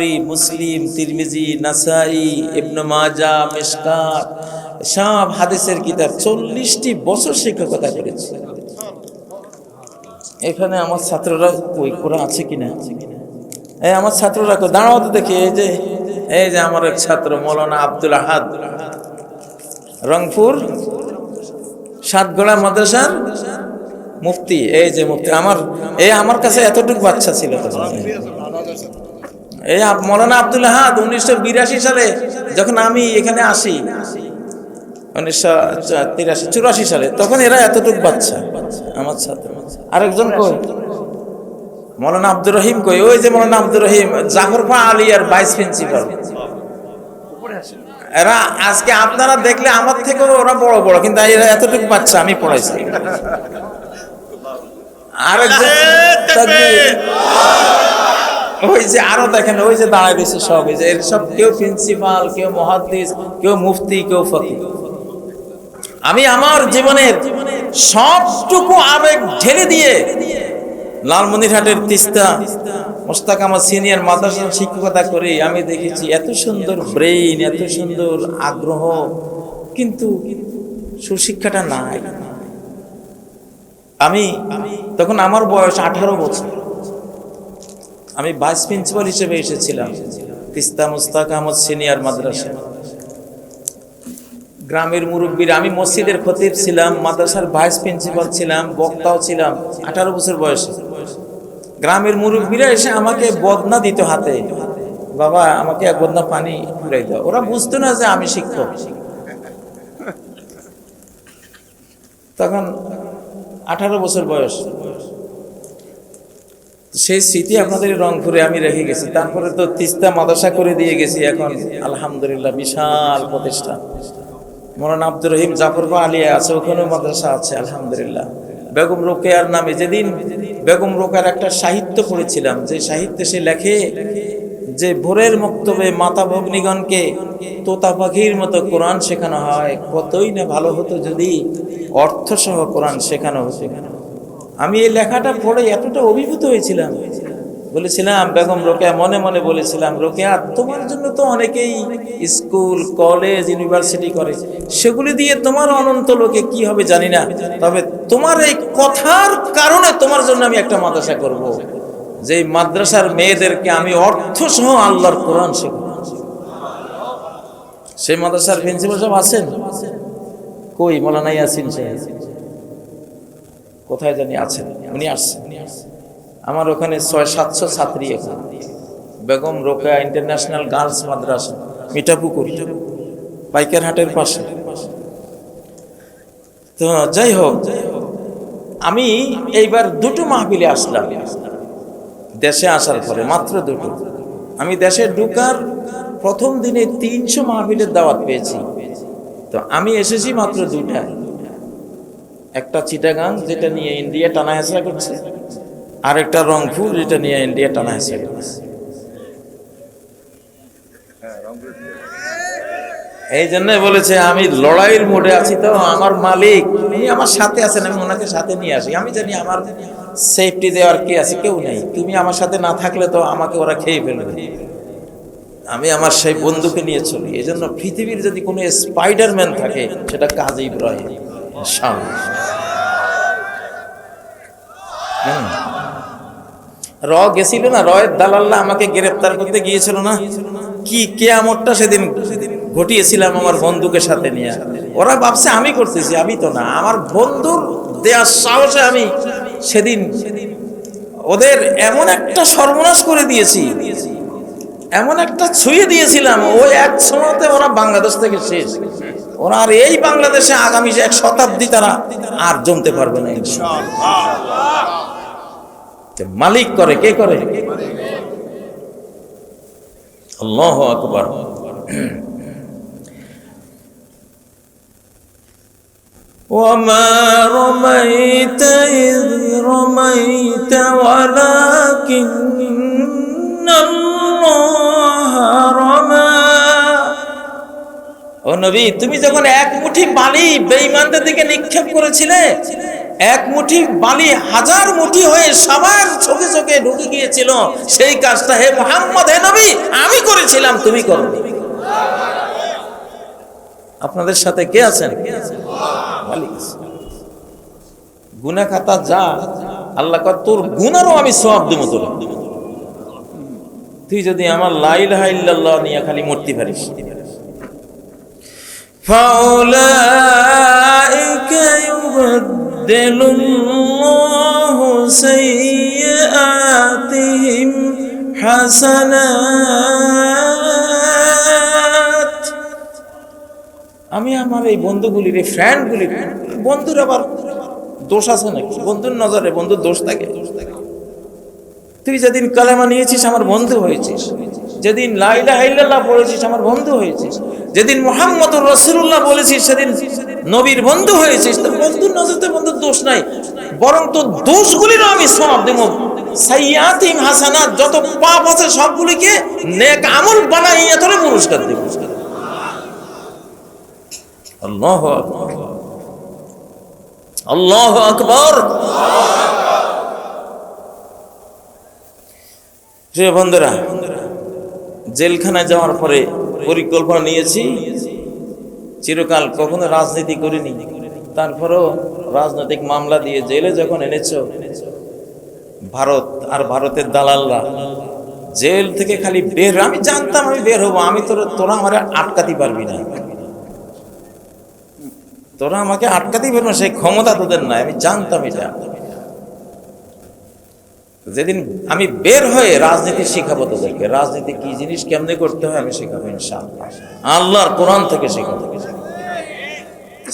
বুখারি, মুসলিম, তিরমিজি, নাসাই, ইবনে মাজা, মিশকাত, সব হাদিসের কিতাব চল্লিশটি বছর শিক্ষকতা করেছে। এখানে আমার ছাত্ররা কই, কোরআন আছে কিনা? এই আমার ছাত্ররা দাঁড়াও তো দেখি, এই যে এই যে আমার এক ছাত্র, মৌলানা আব্দুল আহাদ। রংপুর, সাতগড়া মাদ্রাসার মুফতি, এই যে মুফতি, আমার, এই আমার কাছে এতটুকু বাচ্চা ছিল তখন। এই মৌলানা আব্দুল আহাদ উনিশশো বিরাশি সালে যখন আমি এখানে আসি উনিশশো তিরাশি চুরাশি সালে তখন এরা এতটুকু বাচ্চা আমার ছাত্র আরেকজন কই? মৌলানা আব্দুর রহিম কই? ওই যে মৌলানা আব্দুর রহিম জাফরফা আলিয়ার ভাইস প্রিন্সিপাল এরা আজকে আপনারা দেখলে আমার থেকেও ওরা বড় বড় কিন্তু এরা এতটুকু বাচ্চা আমি পড়াইছি। আরেকজন। ওই যে আরও দেখেন, ওই যে দাঁড়ায় সব, এই যে এর সব কেউ প্রিন্সিপাল কেউ মহাদ্দিস কেউ মুফতি, কেউ ফকি। আমি আমার জীবনের সবটুকু আবেগ ঢেলে দিয়ে লালমনিরহাটের তিস্তা মোস্তাক আমার সিনিয়র মাদ্রাসা শিক্ষকতা করে, আমি দেখেছি এত সুন্দর ব্রেইন এত সুন্দর আগ্রহ, কিন্তু সুশিক্ষাটা নাই। আমি তখন আমার বয়স আঠারো বছর। আমি ভাইস প্রিন্সিপাল হিসেবে এসেছিলাম, তিস্তা মুস্তাক আহমদ সিনিয়র মাদ্রাসা। গ্রামের মুরব্বীর, আমি মসজিদের খতিব ছিলাম, মাদ্রাসার ভাইস প্রিন্সিপাল ছিলাম, বক্তাও ছিলাম, আঠারো বছর বয়সে। গ্রামের মুরব্বীরা এসে আমাকে বদনা দিত হাতে। বাবা, আমাকে এক বদনা পানি ঘুরাই দাও। ওরা বুঝতো না যে আমি শিক্ষক। তখন আঠারো বছর বয়স। সেই স্মৃতি আপনাদের রংপুরে আমি রেখে গেছি। তারপরে তো তিস্তা মাদ্রাসা করে দিয়ে গেছি এখন। আলহামদুলিল্লাহ, বিশাল প্রতিষ্ঠান। মৌলানা আব্দুর রহিম জাফরবা আলিয়া আছে, ওখানেও মাদ্রাসা আছে, আলহামদুলিল্লাহ। বেগম রোকেয়ার নামে যেদিন বেগম রোকেয়ার একটা সাহিত্য পড়েছিলাম, যে সাহিত্যে সে লেখে যে, ভোরের মক্তবে মাতা ভগ্নিগণকে তোতা পাখির মতো কোরআন শেখানো হয়। কতই না ভালো হতো যদি অর্থসহ কোরআন শেখানো হতো। আমি এই লেখাটা পড়ে এতটা অভিভূত হয়েছিলাম। বলেছিলাম বেগম রোকেয়া, মনে মনে বলেছিলাম, রোকেয়া, তোমার জন্য তো অনেকেই স্কুল, কলেজ, ইউনিভার্সিটি করে। সেগুলি দিয়ে তোমার অনন্ত লোকে কি হবে জানি না। তবে তোমার এই কথার কারণে তোমার জন্য আমি একটা মাদ্রাসা করব। যে মাদ্রাসার মেয়েদেরকে আমি অর্থ সহ আল্লাহর কোরআন শেখাবো। সেই মাদ্রাসার প্রিন্সিপাল সব আছেন? কই? মৌলানা ইয়াসিন সাহেব। কোথায় জানি আছেন? উনি আসছেন। আমার ওখানে ছয়, সাতশো ছাত্রী এখন। বেগম রোকেয়া ইন্টারন্যাশনাল গার্লস মাদ্রাসা, মিঠাপুকুর, পাইকারহাটের পাশে। তো যাই হোক, আমি এইবার দুটো মাহফিলে আসলাম। দেশে আসার পরে, মাত্র দুটো। আমি দেশে ঢুকার প্রথম দিনে তিনশো মাহফিলের দাওয়াত পেয়েছি। তো আমি এসেছি মাত্র দুটা একটা চিটাগাং যেটা নিয়ে ইন্ডিয়া টানা হেসরা করছে, আর একটা রংপুর যেটা নিয়ে ইন্ডিয়া টানা হেসরা করছে। এই জন্য বলেছে, আমি লড়াইয়ের মোড়ে আছি তো, আমার মালিক, উনি আমার সাথে আছেন, আমি ওনাকে সাথে নিয়ে আসি। আমি জানি আমার সেফটি দেওয়ার কে আছে, কেউ নেই। তুমি আমার সাথে না থাকলে তো আমাকে ওরা খেয়ে ফেলবে। আমি আমার সেই বন্ধুকে নিয়ে চলি। এই জন্য পৃথিবীর যদি কোনো স্পাইডারম্যান থাকে, সেটা কাজী ইব্রাহিম। সামনে র গেছিল না? রয়ের দালাল্লা আমাকে গ্রেপ্তার করতে গিয়েছিল না? কি কেয়ামতটা সেদিন ঘটিয়েছিলাম আমার বন্ধুকে সাথে নিয়ে। ওরা ভাবছে, আমি করতেছি, আমি তো না। আমার বন্ধুর দেওয়ার সাহসে আমি সেদিন ওদের এমন একটা সর্বনাশ করে দিয়েছি। এমন একটা ছুঁয়ে দিয়েছিলাম। ওই এক সময়তে ওরা বাংলাদেশ থেকে শেষ। ওরা আর এই বাংলাদেশে আগামী যে এক শতাব্দী তারা আর জমতে পারবে না ইনশাআল্লাহ। তো মালিক করে কে করে আল্লাহ আকবার وما رميت إذ رميت ولكن ও নবী, তুমি যখন এক মুঠি বালি বেঈমানদের দিকে নিক্ষেপ করেছিলে, এক মুঠি বালি হাজার মুঠি হয়ে সবার চোখে চোখে ঢুকে গিয়েছিল, সেই কাজটা হে মোহাম্মদ, হে নবী বলেছিলাম তুমি করো আপনাদের সাথে কে আছেন। গুনা খাতা যা, আল্লাহ তোর গুনারও আমি সব দেবো তোর। তুই যদি আমার লাইল হাইল্লাহ নিয়ে খালি মূর্তি পারিস। فأولئك يبدل الله سيئاتهم حسنات আমি আমার এই বন্ধুগুলির এই ফ্রেন্ডগুলির বন্ধুর আবার দোষ আছে নাকি বন্ধুর নজরে বন্ধুর দোষ থাকে তুই যেদিন কালেমা নিয়েছিস আমার বন্ধু হয়েছিস যেদিন লাইলা হাইল্লাহ পড়েছিস আমার বন্ধু হয়েছিস। যেদিন মোহাম্মদ রসুল্লাহ বলেছিস, সেদিন নবীর বন্ধু হয়েছিস। তোর বন্ধুর নজরতে বন্ধুর দোষ নাই। বরং তোর দোষগুলিরও আমি সব দেব। সাইয়াতিম হাসানাত, যত পাপ আছে সবগুলিকে নেক আমল বানাইয়া তোরে পুরস্কার দেব। আল্লাহ আল্লাহ আকবর। প্রিয় বন্ধুরা জেলখানায় যাওয়ার পরে পরিকল্পনা নিয়েছি। চিরকাল কখনো রাজনীতি করিনি। তারপরেও রাজনৈতিক মামলা দিয়ে জেলে যখন এনেছ, ভারত আর ভারতের দালালরা, জেল থেকে খালি বের আমি জানতাম আমি বের হব, আমি তোর তোরা আমার আটকাতে পারবি না। তোরা আমাকে আটকাতেই পারবি না, সেই ক্ষমতা তোদের নাই, আমি জানতাম এটা। যেদিন আমি বের হয়ে রাজনীতি শিখাবো তোদেরকে, রাজনীতি কি জিনিস কেমনে করতে হয় আমি শেখাবো ইনশাআল্লাহ। আল্লাহর কোরআন থেকে শেখাবো।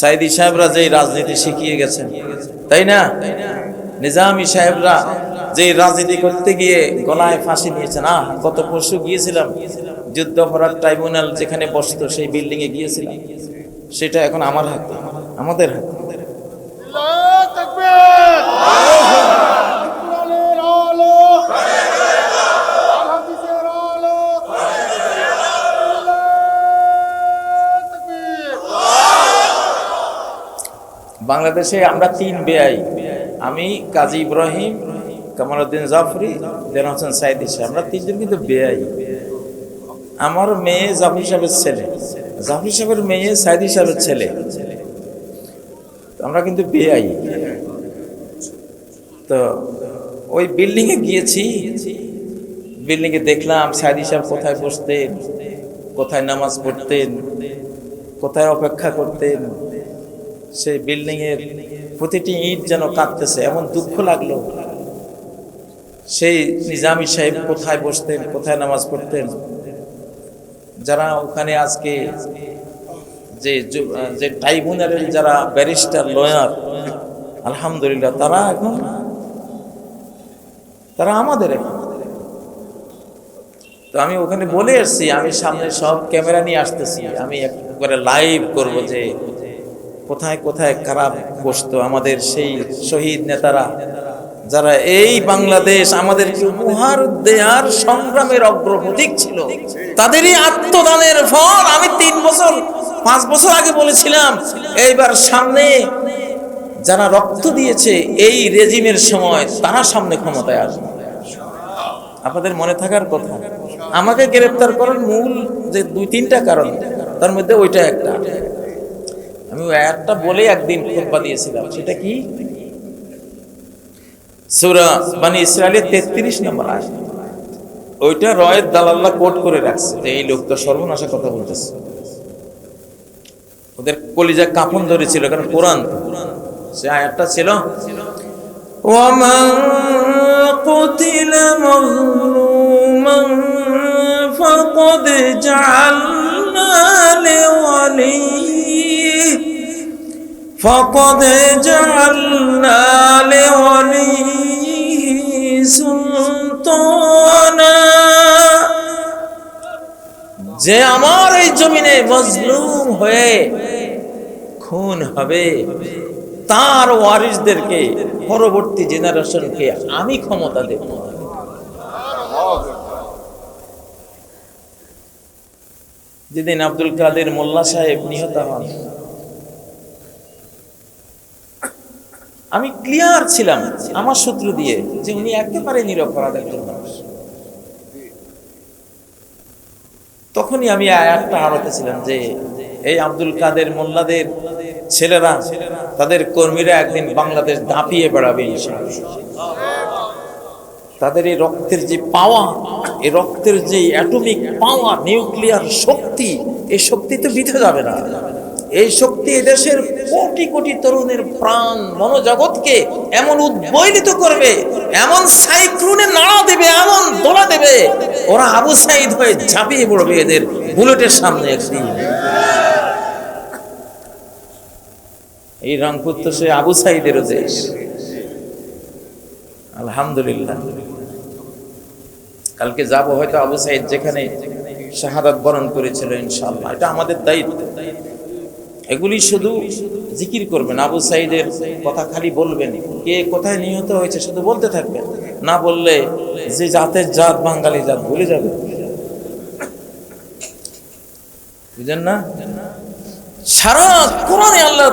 সাইদি সাহেবরা যেই রাজনীতি শিখিয়ে গেছেন, তাই না? নিজামি সাহেবরা যে রাজনীতি করতে গিয়ে গলায় ফাঁসি নিয়েছেন আহ গত পরশু গিয়েছিলাম, যুদ্ধ অপরাধ ট্রাইব্যুনাল যেখানে বসতো সেই বিল্ডিং এ গিয়েছিলাম। সেটা এখন আমার হাতে, আমাদের হাতে আল্লাহু তাকবীর কোরআনের আলো হাদিসের আলো আল্লাহু তাকবীর বাংলাদেশে আমরা তিন বেআই। আমি কাজী ইব্রাহিম, কামালউদ্দিন জাফরি, দেন হোসেন সাইদ ইসা আমরা তিনজন কিন্তু বেআই। আমার মেয়ে জাফরি সাহেবের ছেলে। জাফরি সাহেবের মেয়ে সাইদি সাহেবের ছেলে। আমরা কিন্তু বেআই। তো ওই বিল্ডিং এ গিয়েছি। বিল্ডিং এ দেখলাম সাইদি সাহেব কোথায় বসতেন, কোথায় নামাজ পড়তেন, কোথায় অপেক্ষা করতেন। সেই এর প্রতিটি ইট যেন কাঁদতেছে এমন দুঃখ লাগল। সেই নিজামি সাহেব কোথায় বসতেন, কোথায় নামাজ পড়তেন? যারা ওখানে আজকে যে- যে ট্রাইব্যুনালের যারা ব্যারিস্টার, লয়ার, আলহামদুলিল্লাহ, তারা এখন, তারা আমাদের এখন। তো আমি ওখানে বলে এসছি, আমি সামনে সব ক্যামেরা নিয়ে আসতেছি, আমি একবারে লাইভ করব যে কোথায় কোথায় খারাপ বসতো আমাদের সেই শহীদ নেতারা? যারা এই বাংলাদেশ আমাদের উপহার দেয়ার সংগ্রামের অগ্রপ্রতীক ছিল, তাদেরই আত্মদানের ফল আমি তিন বছর, পাঁচ বছর আগে বলেছিলাম, এইবার সামনে যারা রক্ত দিয়েছে এই রেজিমের সময়, তারা সামনে ক্ষমতায় আসবে। আপনাদের মনে থাকার কথা, আমাকে গ্রেপ্তার করার মূল যে দুই তিনটা কারণ, তার মধ্যে ওইটা একটা। আমি ওই একটা বলে একদিন খুতবা দিয়েছিলাম সেটা কি সূরা বানি ইসরায়েলের তেত্রিশ নম্বর আয়াত ওইটা রয়ের দালাল্লাহ কোট করে রাখছে যে এই লোকটা সর্বনাশা কথা বলতেছে ওদের কলিজা কাপন ধরেছিল কারণ কোরআন তো। সে আয়াতটা ছিল ومن قتل مظلوما فقد جعلنا لوليه فقد جعلنا لوليه سلطانا যে আমার এই জমিনে মজলুম হয়ে খুন হবে তার ওয়ারিসদেরকে পরবর্তী জেনারেশনকে আমি ক্ষমতা দেব যেদিন আব্দুল কাদের মোল্লা সাহেব নিহত হন আমি ক্লিয়ার ছিলাম আমার সূত্র দিয়ে যে উনি একেবারে নিরপরাধ একজন মানুষ। তখনই আমি একটা আয়াতটা হারাতেছিলাম যে এই আব্দুল কাদের মোল্লাদের ছেলেরা, তাদের কর্মীরা একদিন বাংলাদেশ দাপিয়ে বেড়াবে তাদের এই রক্তের যে পাওয়া এই রক্তের যে অ্যাটমিক পাওয়া নিউক্লিয়ার শক্তি, এই শক্তি তো বিধে যাবে না। এই শক্তি এদেশের কোটি কোটি তরুণের প্রাণ মনোজগৎকে এমন উদ্বলিত করবে, এমন সাইক্লোনে নাড়া দেবে, এমন দোলা দেবে, ওরা আবু সাইদ হয়ে ঝাঁপিয়ে পড়বে এদের বুলেটের সামনে একদিন। এই রংপুর তো সে আবু সাইদেরও দেশ। আলহামদুলিল্লাহ। কালকে যাব হয়তো আবু সাইদ যেখানে শাহাদাত বরণ করেছিল ইনশাল্লাহ এটা আমাদের দায়িত্ব। এগুলি শুধু জিকির করবেন। আবু সাইদের কথা খালি বলবেন। কে কোথায় নিহত হয়েছে শুধু বলতে থাকবেন। না বললে যে জাতের জাত বাঙালি জাত ভুলে যাবে। বুঝেন না? সারা কোরআনে আল্লাহ